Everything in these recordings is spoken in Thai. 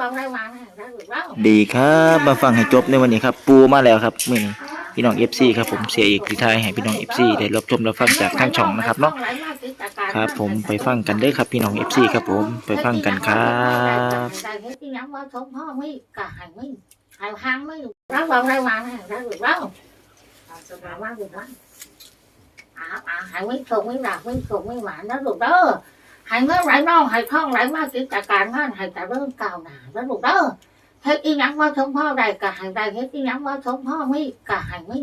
บอกได้มาได้หรือเปล่าดีครับมาฟังให้จบในวันนี้ครับ ปูมาแล้วครับมื่อนี้พี่น้อง FC ครับผมเสียเอกพิทายให้พี่น้อง FC ได้รับชมรับฟังจากทางช่องนะครับเนาะครับ ผมไปฟังกันเด้อครับพี่น้อง FC ครับผมไปฟังกันครับได้เฮ็ดที่ยังว่าสมพ่อไม่กะหายไม่หายหางไม่รับบอกได้มาได้หรือเปล่าสบายมากเลยนะอ่าอ่าหายไม่ส่งไม่หลับไม่ส่งไม่หวานนะลูกเด้อ หายเมื่อไหรน้องหายท้องไหลมากกิจการงานหายแต่เริ่มก้าวหน้าแล้วลูกเด้อเฮ็ดอีหยังว่าสมพ่อได้กะหายได้เฮ็ดอีหยังว่าสมพ่อไม่กะหายไม่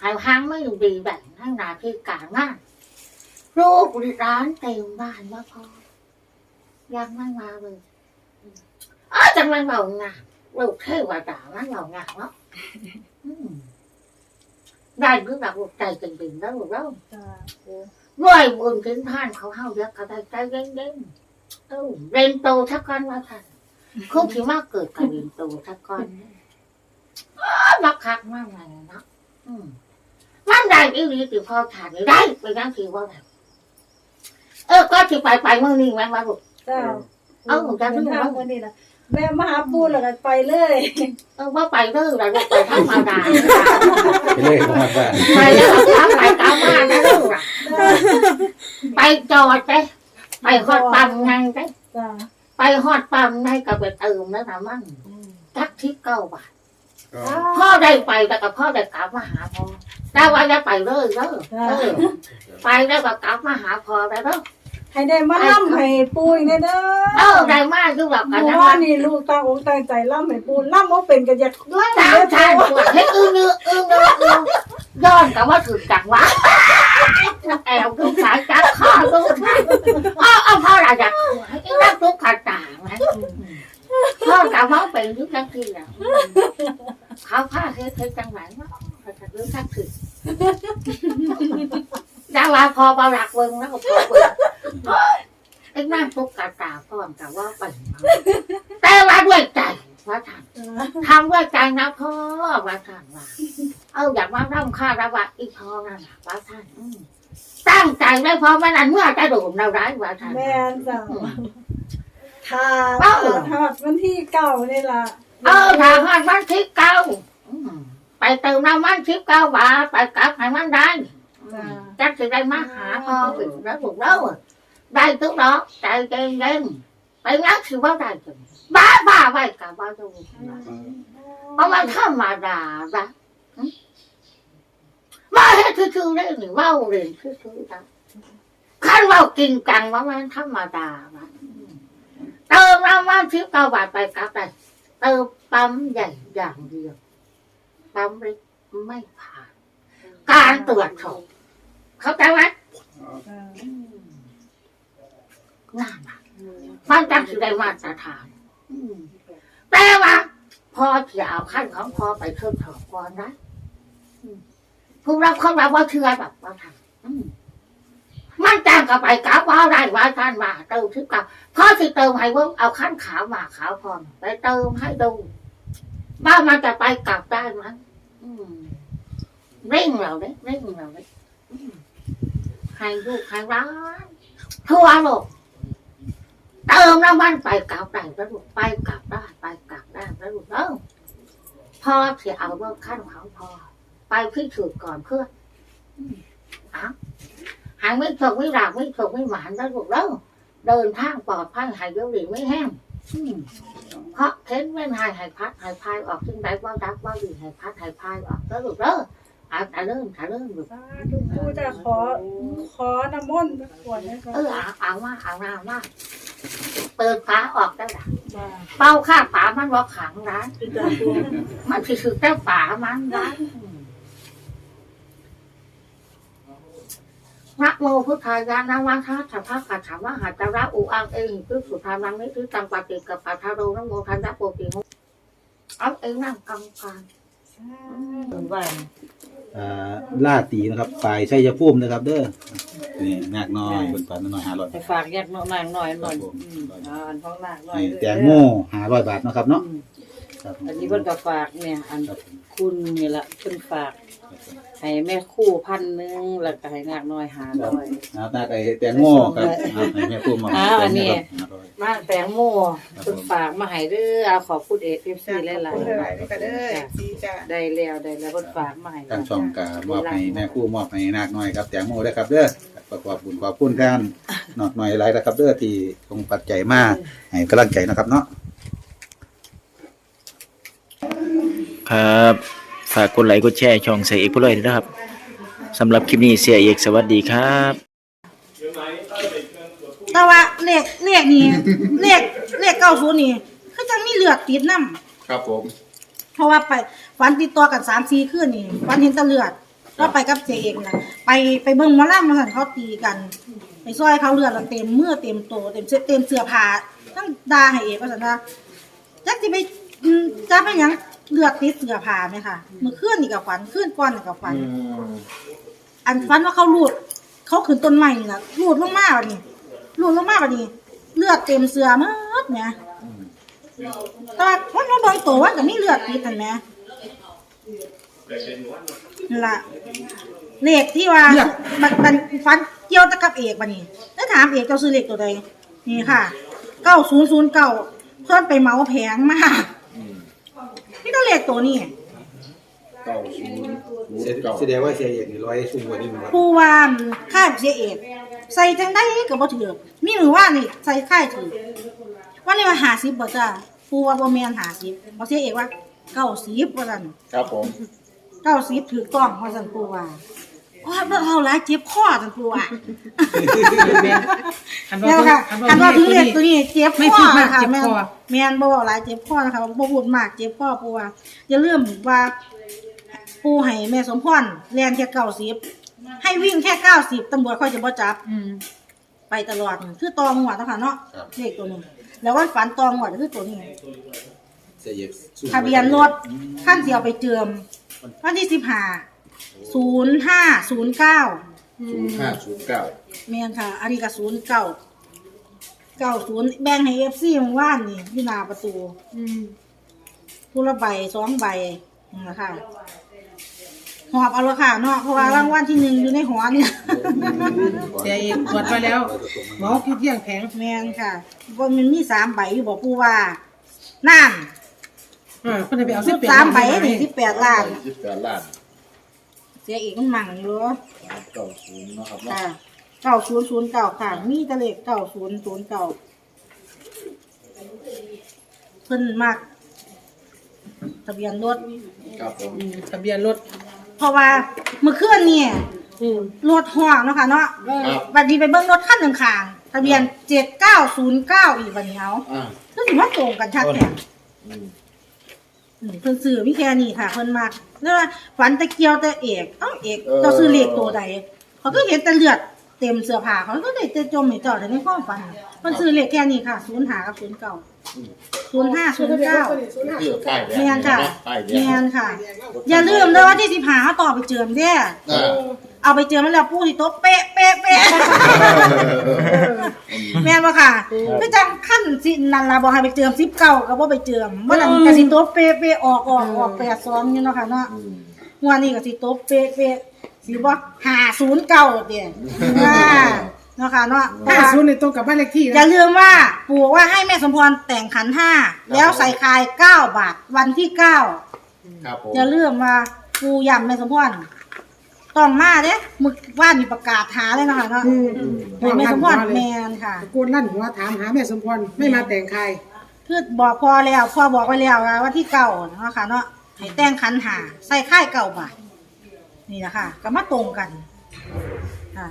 หายหางไม่ดีแบบนั่งหน้าที่การงานลูกร้านเต็มบ้านแล้วพอยังไม่มาเลยอ๋อจังเลยเบาหนักลูกเทวดามันเบาหนักเนาะอืมได้หรือแบบลูกใจจริงๆแล้วลูกแล้ว จ้าปูด้วยบุญถึงท่านเขาเฮาเยอะก็ได้ใจเย็นๆเออเรียนโตทักก่อนว่าท่านคงที่มากเกิดกับเรียนโตทักก่อนอ้าวบักคักมากเลยเนาะอืมมันได้อีหลีติพอถานได้ไปนั่งทีว่าแบบเออก็ที่ไปไปเมื่อนี้แม่ว่าลูกจ้าเอ้าจ้าเป็นทางวันนี้นะแม่มาหาปูแล้วก็ไปเลย เออว่าไปเด้อแล้วลูกไปธรรมดาไปเลยมาบ้านไปแล้วก็ไปตามมานะลูกอะ ไปจอดไปไปฮอดปั๊มไงไปจ้าไปฮอดปั๊มไงก็ไปเติมแล้วนะมันทักทิพเก้าบาทก็พ่อได้ไปแต่กับพ่อได้กลับมาหาพ่อแต่ว่าจะไปเลยเด้อเออไปแล้วก็กลับมาหาพ่อแล้วเด้อให้ได้มาล่ำให้ปูอีกแน่เด้อเออได้มากคือแบบหกันนูนะว่านี่ลูกตั้งอกตั้งใจล่ำให้ปูล่ำว่าเป็นกันอยากด้วยสามชั้นตัวให้อึ้งนึกอึ้งนึกอึ้งย้อนกับว่าถือจังวะ ถ้าแอวทุกสายจับข้อทุกอ้าวเอาพ่ออะไรอยากให้รักทุกขาต่างไหมพ่อกับพ่อเป็นทุกทักทีแล้วเขาพาเฮ็ดเฮ็ดจังไหนเนาะเขาจะรู้ทักทีดังหว่าพอเบาหลักเวิงแล้วก็พอเวิงไอ้นั่งทุกขาต่าพ่อกับว่าเป็นแต่ว่าด้วยใจว่าทำทำด้วยใจนะพ่อว่าท่านว่าเอาอยากมาร่ำค่าระบาดอีกพอนั่นน่ะว่าท่านอื ตั้งใจไม่พอไม่นั้นเมื่อจะโดนเราได้ว่าท่านแม่นจ้าทาเอ้าทาวันที่เก้านี่ล่ะเออถ้าหากมันทิพเก้าอืมไปเติมน้ำมันทิพเก้าบาทไปกลับให้มันได้จ้าจักสิได้มาหาพ่อถึงแล้วถูกแล้วได้ทุกดอกใจเย็นเย็นๆไปงั้นคือว่าได้ถึงบ้าบ้าไว้กับบ้าตรงนี้เพราะมันธรรมดาละ มาให้คือๆได้หรือว่าเรียนคือๆนะขั้นว่ากินจังว่ามันธรรมดาวะเติมน้ำมันทิพเก้าบาทไปกลับไปเติมปั๊มใหญ่อย่างเดียวปั๊มเล็กไม่ผ่าน การตรวจสอบเข้าใจไหมจ้างานอะมันจังสิได้มาตรฐานอืมแต่ว่าพอจะเอาขั้นของพอไปทดสอบก่อนนะ ผู้รับเขารับว่าเชื่อแบบว่าทำมันจ้างกับไปกราบว่าได้ว่าท่านว่าเติมทิพกับพ่อสิเติมให้ว่าเอาขั้นขาวมาขาวพรไปเติมให้ดูว่ามันจะไปกลับได้มอืมเร่งเราเลยเร่งเราเลยให้ลูกให้ร้านทั่วโลกเติมน้ำมันไปกลับได้แล้วลูกไปกลับได้ไปกลับได้แล้วลูกเออพ่อที่เอาเรื่องขั้นของพ่อ ไปพิสูจน์ก่อนเพื่อนอืมเอ้าหายไม่ถกไม่หลับไม่ถกไม่หมานแล้วลูกเด้อเดินทางปลอดภัยหายเยอะหลีไม่แห้งอืมเพราะเท้นไม่หายหายพัดหายพายออกซึ่งได้ว่ารักว่าดีหายพัดหายพายออกแล้วลูกเด้อเอาแต่เริ่มแต่เริ่มลูกสาธุปูจะขอขอน้ำมนต์สักขวดนะคะเออเอาเอามาเอามาเอามาเปิดฝาออกได้ละจ้าเป้าข้างฝามันว่าขังร้านจ้าปูมันคือคือแต่ฝามันร้าน นะโมพุทธายานาวัฏสัพพะกัจฉามหาจาระอุอังเองคือสุธานังนิทิตังปฏิกับปัทาโรนโมทันตะโปติโหเอาเองนั่งกำกันเดินไปอ่ล่าตีนะครับปลายชัยภูมินะครับ เด้อนี่นาคน้อยเป็นฝันน้อยหาร้อยไปฝากแยกนนางน่อยหน่อยอืมอ่าอันของนางหน่อยนี่แตงโม่หาร้อยบาทนะครับเนาะอันนี้เพิ่นก็ฝากเนี่ย อันคุณนี่แหละเพิ่นฝาก ให้แม่คู่พันหนึงแล้วก็ให้นาคน้อยหาร้อย เอาตาไก่แตงโม่ครับเอาให้แม่พูดมาอ่าอันนี้แตงโม่ครับ มาแตงโมคุณฝากมาให้เด้อเอาขอบคุณเอฟซีหลายๆ หลายๆก็เด้อสีจ้า ได้แล้วได้แล้วคุณฝากมาให้ทางช่องกามอบให้แม่คู่มอบให้นาคน้อยครับแตงโมด้วยครับเด้อประกอบบุญขอบคุณท่านนอกหน่อยหลายนะครับเด้อที่ทรงปัจจัยมาให้กำลังใจนะครับเนาะ ครับ ฝากกดไลค์กดแชร์ช่องเสียเอกผู้ลอยด้วยนะครับสำหรับคลิปนี้เสียเอกสวัสดีครับแต่ว่าเลขเลขนี่เลขเลขเก้าศูนย์นี่คือจังมีเลือดติดน้ครับผมำเพราะว่าไปฝันติดต่อกันสามสี่คืนนี่ฝันเห็นแตะเลือดแล้วไปกับเจเอกนะไปไปเบิ่งหมอลำมาสั่นเขาตีกัน ไปซอยเขาเลือดแล้วเต็มมือเต็มตัวเต็มเสื้อเต็มเสื้อผ้าทั้งดาให้เอกว่าสันว่าจักสิไปอืมจะไปหยัง เลือดติดเสื้อผ้าไหมค่ะมือเคลื่อนนี่กับฝันเคลื่อนก้อนนี่กับฝันอันฟันว่าเขาลูด เขาขึ้นต้นไม้นี่นะลูดลงมาบัดนี้ลูดลงมาบัดนี้ เลือดเต็มเสื้อหมดเนี่ยแต่ว่ามันมาเบิ่งตัวว่าก็มีเลือดติดกันแหมนั่นล่ะเลขที่ว่าบัดบัดฟันเกี่ยวแตะกับเอกบัดนี้แล้วถามเอกเจ้าซื้อเลขตัวใดนี่ค่ะเก้าศูนย์ศูนย์เก้าเพิ่นไปเหมาแผงมา นี่ต้องเลขตัวนี้แสดงว่าเสียเอกนี่ร้อยชุ่มกว่านี้มันผู้ว่าค่ายเสียเอกใส่จังได้ก็บ่ถือมีมือว่านี่ใส่ค่ายถือว่านี่ว่า50บ่จ้าผู้ว่าบ่แม่น50บ่เสียเอกว่า90ว่าซั่นครับผม90ถูกต้องว่าซั่นผู้ว่า อ๋อบ่เอาหลายเจ็บคอซั่นผู้ว่าคันแม่นว่าค่ะคันคันว่าว่าถึถึงงเลเรียขนตัวนี้เจ็บไม่คพูอดมากค่ะเจ็บแม่นคอแม่นบ่เว้าหลายเจ็บคอนะคะบ่พูดมากเจ็บคอผู้ว่าอย่าลืมว่าปู่ให้แม่สมพรเรียนแค่90ให้วิ่งแค่90ตำรวจค่อยจะบ่จับอืมไปตลอดคือตองหัวเนาะค่ะเนาะเลขตัวนี้แล้ววันฝันตองหัวก็คือตัวนี้เสียเอกสู้ทะเบียนรถขั้นเสียวไปเจิมวันที่สิบห้า ศูนย์ห้าศูนย์เก้าศูนย์ห้าศูนย์เก้าเมียนค่ะ อันนี้ก็ศูนย์เก้าเก้าศูนย์แบ่งให้เอฟซีมันว่านนี่ที่หน้าประตูอืมผู้ละใบสองใบนี่ละค่ะหอบเอาละค่ะเนาะเพราะว่ารางวัลที่หนึ่งอยู่ในหัวเนี่ยเสียเอกตรวจไปแล้วหมอคิดเที่ยงแข็งแมนค่ะว่ามันมีสามใบอยู่บอกผู้ว่านั่นอ่าเพิ่นได้ไปเอาสิสิบสามใบนี่สิบแปดล้านสิบแปดล้านเสียอีกมันมั่งอยู่เก้าศูนย์เนาะครับค่ะเก้าศูนย์ศูนย์เก้าค่ะ มีแตะเลขเก้าศูนย์ศูนย์เก้าเพิ่นมากทะเบียนรถ ครับผมอืมทะเบียนรถเพราะว่าเมื่อคืนเนี่ยอืมรถห่วงเนาะค่ะเนาะครับบัดนี้ไปเบิ่งรถคันหนึ่งข้างทะเบียนเจ็ดเก้าศูนย์เก้าอีกบัดนี้เอาอ่า ก็ถือว่าตรงกันชัดแท้อืม เพิ่นซื้อมีแค่นี้ค่ะเพิ่นมากแล้วว่าฝันตะเกียวแต่เอกเอ้าเอกเจ้าซื้อเลขตัวใดเขาก็เห็นแต่เลือดเต็มเสื้อผ้าเขาก็ได้แต่จมให้เจ้าแต่ในความฝันเพิ่นซื้อเลขแค่นี้ค่ะศูนย์หากับศูนย์เก้า ศูนย์ห้าศูนย์เก้าคือป้ายแดงแมนค่ะป้ายแดแมนค่ะ อย่าลืมเลยว่าที่สิบหาเขาต่อไปเจิมเด้ออ่าเอาไปเจิมแล้วปูที่โต๊ะเป๊ะเป๊ะเป๊ะแม่นบ่ค่ะคือจังขั้นสินันล่ะบอกให้ไปเจิมสิบเก้าก็บ่ไปเจิมบ่นั้นก็สิโต๊ะเป๊ะเป๊ะออกออกออกแปดสองนี่เนาะค่ะเนาะงวดนี้ก็สิโต๊ะเป๊ะเป๊ะสิบ่หาศูนย์เก้าเด้ออ่า เนาะค่ะเนาะเพราะห้าว่า ศูนย์ในตรงกับบ้านเลขที่อย่านะลืมว่าปู่ว่าให้แม่สมพรแต่งขันห้าแล้วใส่คายเก้าบาทวันที่เก้าครับผมอย่าลืมว่าปู่ย้ำแม่สมพรต้องมาเด้มึกว่านมีประกาศหาเลยนะคะเนาะอืมให้แม่สมพรแมนค่ะ ตะโกนลั่นหัวถามหาแม่สมพรไม่มาแต่งใครคือบอกพอแล้วพ่อบอกไว้แล้วว่าวันที่เก้าเนาะค่ะเนาะให้แต่งขันหาใส่ค่ายเก้าบาทนี่แหละค่ะก็มาตรงกันค่ะ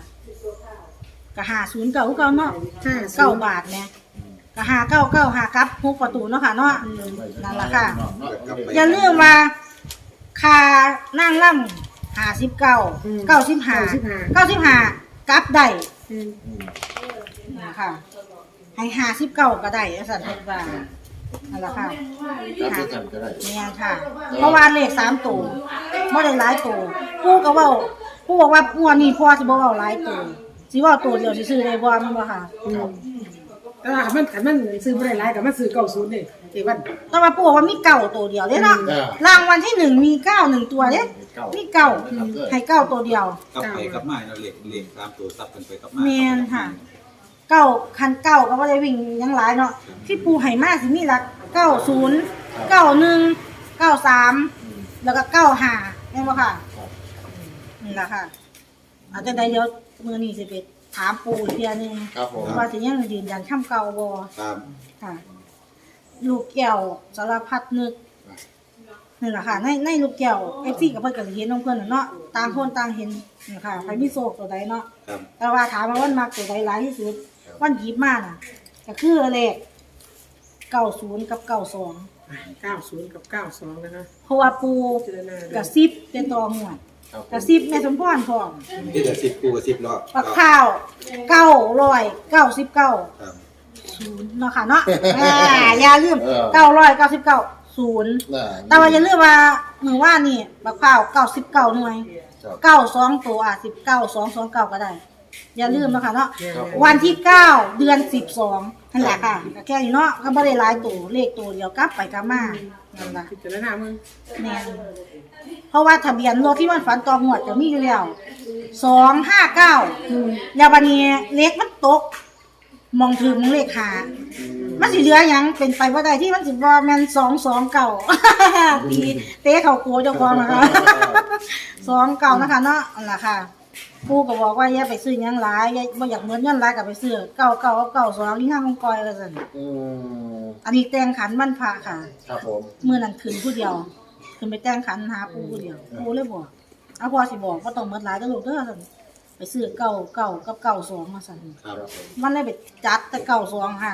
ก็หาศูนย์เก้าเก้าเนาะห้าเก้าบาทเนี่ยก็หาเก้าเก้าหากับหกประตูเนาะค่ะเนาะนั่นแหละค่ะ อย่าลืมว่าคานั่งล่ำหาสิบเก้าเก้าสิบห้าเก้าสิบห้ากลับได้อืมนะคะให้หาสิบเก้าก็ได้อสันเพิ่นว่านั่นแหละค่ะครับหาทุกท่านก็ได้เนี่ยค่ะ เพราะว่าเลขสามตัวไม่ได้หลายตัวผู้ก็เว่าผู้บอกว่าปัวนี่พ่อสิบ่เว้าหลายตัว สิเว่าตัวเดียวสิซื้อได้บ่แมันบ่ค่ะอืมแต่ว่าคันมันคันมันซื้อบ่ได้หลายก็มันซื้อเก้าศูนย์นี่เจ๊วัน แต่ว่าปู่บอกว่ามีเก่าตัวเดียวเด้เนาะรางวัลที่หนึ่งมีเก้าหนึ่งตัวเด้มีเก่าให้เก้าตัวเดียว กลับไปกลับมาเราเล็กเล็กตามตัวซับกันไปกลับมาแม่นค่ะ เก้าคันเก้าก็บ่ได้วิ่งหยังหลายเนาะที่ปูให้มาสิมีหลักเก้าศูนย์เก้าหนึ่งเก้าสามแล้วก็เก้าห้าแม่นบ่ค่ะนี่แหละค่ะ อาจจะได้เดี๋ยวมื้อนี้สิไปถามปูอีกเทื่อนึงครับผมว่าสิยังยืนยันคำเก่าบ่ครับ ค่ะ ลูกแก้วสารพัดนึกนี่แหละค่ะ ในในลูกแก้ว FC กับเพิ่นก็สิเห็นของเพิ่นน่ะเนาะต่างคนต่างเห็นนี่ค่ะใครมีโศกตัวใดเนาะ ครับ แต่ว่าถามว่าวันมักตัวใดหลายที่สุดวันหยิบมาน่ะก็คือเลขเก้าศูนย์กับเก้าสองเก้าศูนย์กับเก้าสองนะคะเพราะว่าปูพิจารณาดูกระซิบเป็นตอหมวด กระซิบแม่สมพรพร้อมที่จะสิบกูกับสิบรอบปักข้าวเก้าร้อยเก้าสิบเก้าครับ ศูนย์เนาะค่ะเนาะอ่าอย่าลืมเก้าร้อยเก้าสิบเก้าศูนย์น่ะแต่ว่าอย่าลืมว่ามือว่านี่ปักข้าวเก้าสิบเก้าหน่วยเก้าสองตัวอะสิบเก้าสองสองเก้าก็ได้ อย่าลืมเนาะค่ะเนาะครับผม วันที่เก้าเดือนสิบสองนั่นแหละค่ะก็แค่นี้เนาะก็ไม่ได้หลายตัวเลขตัวเดียวกลับไปกลับมานั่นแหละพิจารณามึงแน่นเพราะว่าทะเบียนรถที่มันฝันตองหวดจะมีอยู่แล้วสองห้าเก้ายาบานีเล็กมันตก มองถึงเลขหามันสิเหลือหยังเป็นไปว่าใดที่มันสิบ่แม่นสองสองเก่า ตีเตะเขาโคเจ้าของนะคะ สองเก่านะคะเนาะอันละค่ะ ปู่ก็บอกว่าอย่าไปซื้อหยังหลายอย่าบ่อยากเหมือนเงินหลายก็ไปซื้อเก่าเก่าเก่าสองนี่ห้างของกอยว่าซั่นอืมอันนี้แต่งขันมันพระค่ะ ครับผม มื้อนั้นขึ้นผู้เดียวขึ้นไปแต่งขันหาปู่ผู้เดียวปู่เลยบอกเอาพอสิบอกบ่ต้องหมดหลายเด้อลูกเด้อซั่นไปซื้อเก่าเก่ากับเก่าสองมาซั่นครับมันเลยไปจัดแต่เก่าสองค่ะ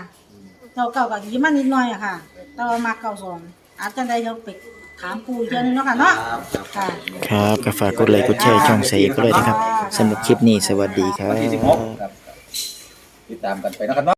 เก่าเก่ากับยี่มันนิดหน่อยอะค่ะ แต่ว่ามาเก่าสองอาจจะได้เดี๋ยวไป ถามปู่อีกเทื่อนึงเนาะค่ะเนาะครับครับค่ะ ครับก็ฝากกดไลค์กดแชร์ช่องเสียเอกก็เลยนะครับสำหรับคลิปนี้สวัสดีครัวันที่สิบหกบ ครับติดตามกันไปนะครับ